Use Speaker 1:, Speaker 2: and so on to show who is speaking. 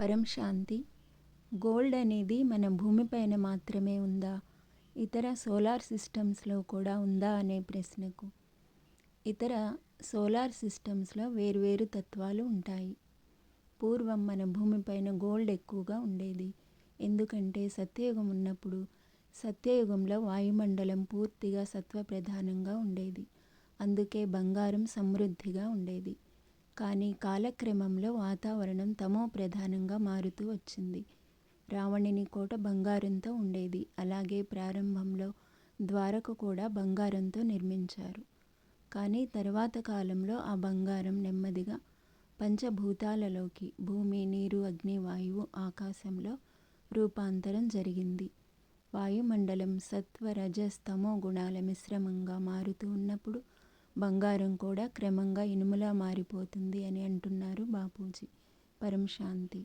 Speaker 1: పరం శాంతి. గోల్డ్ అనేది మన భూమిపైన మాత్రమే ఉందా? ఇతర సోలార్ సిస్టమ్స్లో కూడా ఉందా అనే ప్రశ్నకు. ఇతర సోలార్ సిస్టమ్స్లో వేర్వేరు తత్వాలు ఉంటాయి. పూర్వం మన భూమిపైన గోల్డ్ ఎక్కువగా ఉండేది. ఎందుకంటే సత్యయుగం ఉన్నప్పుడు సత్యయుగంలో వాయుమండలం పూర్తిగా సత్వ ప్రధానంగా ఉండేది. అందుకే బంగారం సమృద్ధిగా ఉండేది. కానీ కాలక్రమంలో వాతావరణం తమో ప్రధానంగా మారుతూ వచ్చింది. రావణుని కోట బంగారంతో ఉండేది. అలాగే ప్రారంభంలో ద్వారకు కూడా బంగారంతో నిర్మించారు. కానీ తర్వాత కాలంలో ఆ బంగారం నెమ్మదిగా పంచభూతాలలోకి భూమి నీరు అగ్ని వాయువు ఆకాశంలో రూపాంతరం జరిగింది. వాయుమండలం సత్వ రజస్తమో గుణాల మిశ్రమంగా మారుతూ ఉన్నప్పుడు బంగారం కూడా క్రమంగా ఇనుములా మారిపోతుంది అని అంటున్నారు బాపూజీ. పరం శాంతి